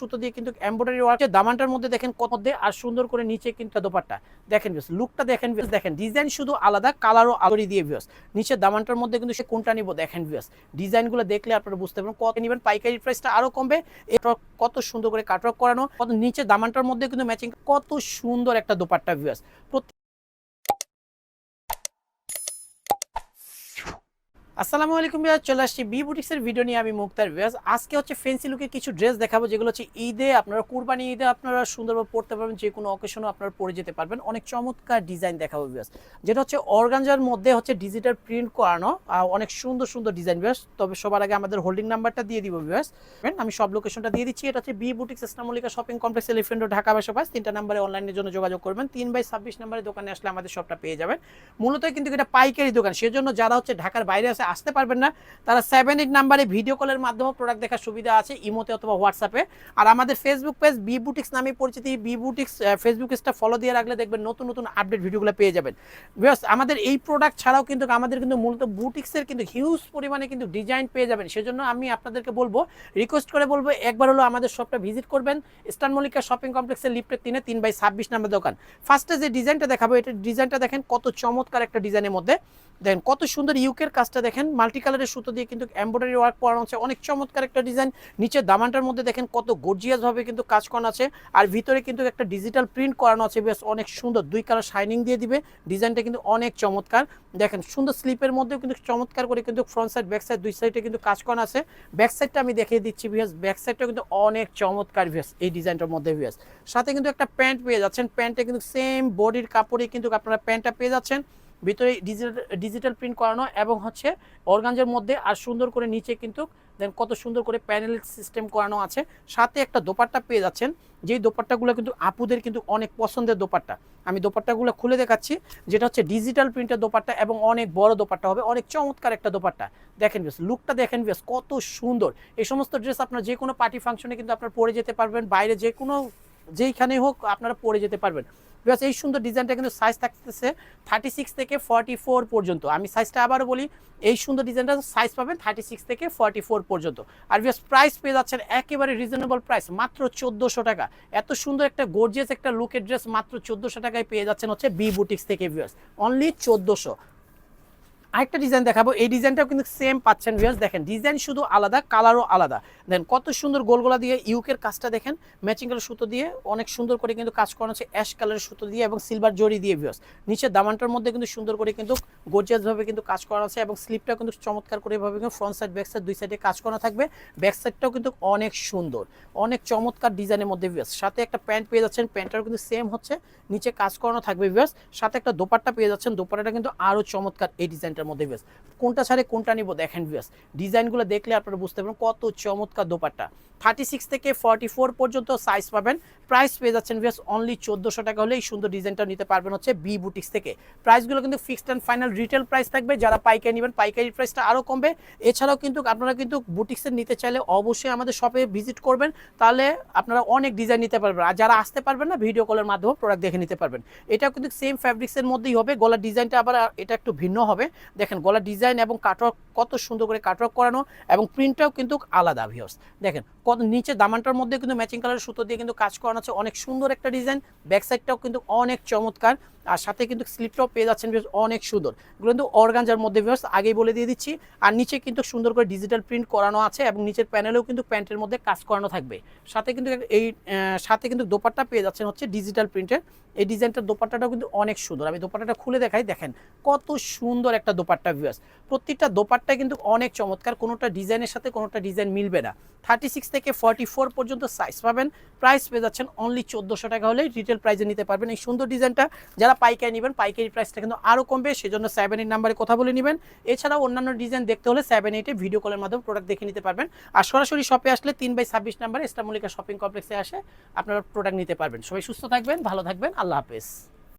সুতো দিয়ে কিন্তু এমব্রয়ডারি ওয়ার্ক দামানটার মধ্যে দেখেন কত মধ্যে আর সুন্দর করে নিচে কিন্তু দোপাট্টা। দেখেন ভিউস লুকটা দেখেন ভিউস দেখেন ডিজাইন শুধু আলাদা কালারও আলরি দিয়ে ভিউস নিচে দামানটার মধ্যে কিন্তু সে কোনটা নিব দেখেন ভিউস ডিজাইনগুলো দেখলে আপনারা বুঝতে পারবেন কত নেবেন, পাইকারি প্রাইসটা আরও কমবে এটা কত সুন্দর করে কাটওয়ার্ক করানো, কত নিচে দামানটার মধ্যে কিন্তু ম্যাচিং কত সুন্দর একটা দোপাট্টা ভিউস আসসালামু আলাইকুম বিয়াজ চলে আসছি বি বুটিক্সের ভিডিও নিয়ে। আমি মুক্তার বিয়াজ আজকে হচ্ছে ফেন্সি লুকের কিছু ড্রেস দেখাবো, যেগুলো হচ্ছে ঈদে আপনারা কুরবানি ঈদে আপনারা সুন্দরভাবে পড়তে পারবেন, যে কোনো অকেশনও আপনারা পরে যেতে পারবেন। অনেক চমৎকার ডিজাইন দেখাবো বিয়াজ যেটা হচ্ছে অর্গানজার মধ্যে হচ্ছে ডিজিটাল প্রিন্ট করানো অনেক সুন্দর সুন্দর ডিজাইন বিয়াজ তবে সবার আগে আমাদের হোল্ডিং নাম্বারটা দিয়ে দিব বিয়াজ আমি সব লোকেশনটা দিয়ে দিচ্ছি। এটা হচ্ছে বি বুটিক্স ইসলামলিকা শপিং কমপ্লেক্স এলিফেন্ট ঢাকা বাসা পাস। তিনটা নাম্বারে অনলাইনের জন্য যোগাযোগ করবেন। তিন বাই ছাব্বিশ নাম্বারে দোকানে আসলে আমাদের সবটা পেয়ে যাবেন। মূলত কিন্তু এটা পাইকারি দোকান। সেজন্য যারা হচ্ছে ঢাকার বাইরে আসে আসতে পারবেন না। তারা সেভেন এইট নাম্বারে ভিডিও কলের মাধ্যমে প্রোডাক্ট দেখার সুবিধা আছে, ইমোতে অথবা হোয়াটসঅ্যাপে আর আমাদের ফেসবুক পেজ বি বুটিক্স নামে পরিচিতি বি বুটিক্স ফেসবুক পেজটা ফলো দিয়ে রাখলে দেখবেন নতুন নতুন আপডেট ভিডিওগুলো পেয়ে যাবেন। বিকজ আমাদের এই প্রোডাক্ট ছাড়াও কিন্তু আমাদের কিন্তু মূলত বুটিক্সের কিন্তু হিউজ পরিমাণে কিন্তু ডিজাইন পেয়ে যাবেন। সেজন্য আমি আপনাদেরকে বলব রিকোয়েস্ট করে বলব, একবার হলো আমাদের শপটা ভিজিট করবেন। ইস্টার্ন মল্লিকা শপিং কমপ্লেক্সের লিফটের তিনে তিন বাই ছাব্বিশ নাম্বার দোকান। ফার্স্টে যে ডিজাইনটা দেখাবো, এটা ডিজাইনটা দেখেন কত চমৎকার একটা ডিজাইনের মধ্যে। দেখেন কত সুন্দর ইউকের কাজটা দেখেন। মাল্টি কালারের সুতো দিয়ে কিন্তু এমব্রয়ডারি ওয়ার্ক করানো আছে অনেক চমৎকার একটা ডিজাইন নিচে দামানটার মধ্যে দেখেন কত গর্জিয়াস ভাবে কিন্তু কাজ করানো আছে। আর ভিতরে কিন্তু একটা ডিজিটাল প্রিন্ট করানো আছে বেশ, অনেক সুন্দর। দুই কালার শাইনিং দিয়ে দিবে। ডিজাইনটা কিন্তু অনেক চমৎকার। দেখেন, সুন্দর স্লিপের মধ্যেও কিন্তু চমৎকার করে কিন্তু ফ্রন্ট সাইড ব্যাক সাইড দুই সাইডে কিন্তু কাজ করানো আছে। ব্যাক সাইডটা আমি দেখিয়ে দিচ্ছি ভিয়াস ব্যাক সাইডটা কিন্তু অনেক চমৎকার ভিয়াস এই ডিজাইনটার মধ্যে ভিয়াস সাথে কিন্তু একটা প্যান্ট পেয়ে যাচ্ছেন। প্যান্টে কিন্তু সেম বডির কাপড়ে কিন্তু আপনারা প্যান্টটা পেয়ে যাচ্ছেন। ভিতরে ডিজিটাল প্রিন্ট করানো এবং হচ্ছে অর্গানজের মধ্যে আর সুন্দর করে নিচে কিন্তু দেন কত সুন্দর করে প্যানেল সিস্টেম করানো আছে। সাথে একটা দোপাট্টা পেয়ে যাচ্ছেন। যেই দোপাট্টাগুলো কিন্তু আপুদের কিন্তু অনেক পছন্দের দোপাট্টা। আমি দোপাট্টাগুলো খুলে দেখাচ্ছি, যেটা হচ্ছে ডিজিটাল প্রিন্টের দোপাট্টা এবং অনেক বড় দোপাট্টা হবে, অনেক চমৎকার একটা দোপাট্টা। দেখেন বেশ লুকটা দেখেন বেশ কত সুন্দর। এই সমস্ত ড্রেস আপনার যে কোনো পার্টি ফাংশনে কিন্তু আপনার পরে যেতে পারবেন, বাইরে যে কোনো যেইখানে হোক আপনারা পরে যেতে পারবেন। বিকজ এই সুন্দর ডিজাইনটা কিন্তু সাইজ থাকতেছে থার্টি সিক্স থেকে ফর্টি ফোর পর্যন্ত। আমি সাইজটা আবারও বলি, এই সুন্দর ডিজাইনটা সাইজ পাবেন থার্টি সিক্স থেকে ফর্টি ফোর পর্যন্ত। আর বিকজ প্রাইস পেয়ে যাচ্ছেন একেবারে রিজনেবল প্রাইস মাত্র চোদ্দোশো টাকা। এত সুন্দর একটা গর্জিয়াস একটা লুকের ড্রেস মাত্র চোদ্দোশো টাকায় পেয়ে যাচ্ছেন হচ্ছে বি বুটিক্স থেকে ভিউয়ার্স অনলি চোদ্দোশো। আরেকটা ডিজাইন দেখাবো। এই ডিজাইনটাও কিন্তু সেম পাচ্ছেন ভিউয়ার্স দেখেন ডিজাইন শুধু আলাদা কালারও আলাদা। দেন কত সুন্দর গোলগোলা দিয়ে ইউকের কাজটা দেখেন। ম্যাচিং কালার সুতো দিয়ে অনেক সুন্দর করে কিন্তু কাজ করানো হচ্ছে অ্যাশ কালারের সুতো দিয়ে এবং সিলভার জড়ি দিয়ে ভিউয়ার্স নিচে দামানটার মধ্যে কিন্তু সুন্দর করে কিন্তু গর্জিয়াসভাবে কিন্তু কাজ করানো আছে এবং স্লিপটা কিন্তু চমৎকার করে এভাবে কিন্তু ফ্রন্ট সাইড ব্যাক সাইড দুই সাইডে কাজ করানো থাকবে। ব্যাক সাইডটাও কিন্তু অনেক সুন্দর, অনেক চমৎকার ডিজাইনের মধ্যে ভিউয়ার্স সাথে একটা প্যান্ট পেয়ে যাচ্ছেন প্যান্টটাও কিন্তু সেম হচ্ছে। নিচে কাজ করানো থাকবে ভিউয়ার্স সাথে একটা দোপাট্টা পেয়ে যাচ্ছেন, দোপাট্টাটা কিন্তু আরও চমৎকার এই ডিজাইনটার মধ্যে ভিউয়ার্স কোনটা ছাড়ে, কোনটা নিব দেখেন ভিউয়ার্স ডিজাইনগুলো দেখলে আপনারা বুঝতে পারবেন কত চমৎকার দোপাট্টা। থার্টি সিক্স থেকে ফর্টি ফোর পর্যন্ত সাইজ পাবেন। প্রাইস পেয়ে যাচ্ছেন ভিউয়ার্স অনলি চোদ্দোশো টাকা হলে এই সুন্দর ডিজাইনটা নিতে পারবেন হচ্ছে বি বুটিক্স থেকে। প্রাইসগুলো কিন্তু fixed and final retail price থাকবে। যারা পাইকারি নেবেন, পাইকারি প্রাইসটা আরও কমবে। এছাড়াও কিন্তু আপনারা কিন্তু বুটিক্সের নিতে চাইলে অবশ্যই আমাদের শপে ভিজিট করবেন। তাহলে আপনারা অনেক ডিজাইন নিতে পারবেন। আর যারা আসতে পারবেন না ভিডিও কলের মাধ্যমে প্রোডাক্ট দেখে নিতে পারবেন। এটাও কিন্তু সেম ফ্যাব্রিক্সের মধ্যেই হবে। গলার ডিজাইনটা আবার, এটা একটু ভিন্ন হবে। দেখেন গলার ডিজাইন এবং কাটওয়ার্ক কত সুন্দর করে কাটওয়ার্ক করানো এবং প্রিন্টটাও কিন্তু আলাদা ভিউর্স দেখেন, কত নিচে দামানটার মধ্যে কিন্তু ম্যাচিং কালারের সুতো দিয়ে কিন্তু কাজ করানো আছে। অনেক সুন্দর একটা ডিজাইন ব্যাক সাইডটাও কিন্তু অনেক চমৎকার। আর সাথে কিন্তু স্লিপটাও পেয়ে যাচ্ছেন বেশ অনেক সুন্দর। এগুলো কিন্তু অর্গানজার মধ্যে ভিউর্স আগেই বলে দিয়ে দিচ্ছি। আর নিচে কিন্তু সুন্দর করে ডিজিটাল প্রিন্ট করানো আছে এবং নিচের প্যানেলেও কিন্তু প্যান্টের মধ্যে কাজ করানো থাকবে। সাথে কিন্তু এই সাথে কিন্তু দোপাট্টা পেয়ে যাচ্ছেন হচ্ছে ডিজিটাল প্রিন্টের এই ডিজাইনটার দোপাট্টাটাও কিন্তু অনেক সুন্দর। আমি দোপাট্টাটা খুলে দেখাই। দেখেন, কত সুন্দর একটা দোপাট্টা ভিউয়ার্স প্রত্যেকটা দোপাট্টা কিন্তু অনেক চমৎকার, কোনোটা ডিজাইনের সাথে কোনোটা ডিজাইন মিলবে না। থার্টি সিক্স থেকে ফর্টি ফোর পর্যন্ত সাইজ পাবেন। প্রাইস পেয়ে যাচ্ছেন অনলি চোদ্দোশো টাকা হলেই রিটেল প্রাইসে নিতে পারবেন। এই সুন্দর ডিজাইনটা যারা পাইকারি নেবেন, পাইকারি প্রাইসটা কিন্তু আরও কমবে, সেজন্য সেভেন এইট নাম্বারে কথা বলে নেবেন। এছাড়াও অন্যান্য ডিজাইন দেখতে হলে সেভেন এইটে ভিডিও কলের মাধ্যমে প্রোডাক্ট দেখে নিতে পারবেন। আর সরাসরি শপে আসলে তিন বাই ছাব্বিশ নাম্বার ইসলামলিকা শপিং কমপ্লেক্সে আসে আপনারা প্রোডাক্ট নিতে পারবেন। সবাই সুস্থ থাকবেন, ভালো থাকবেন। আল্লাহ হাফেজ।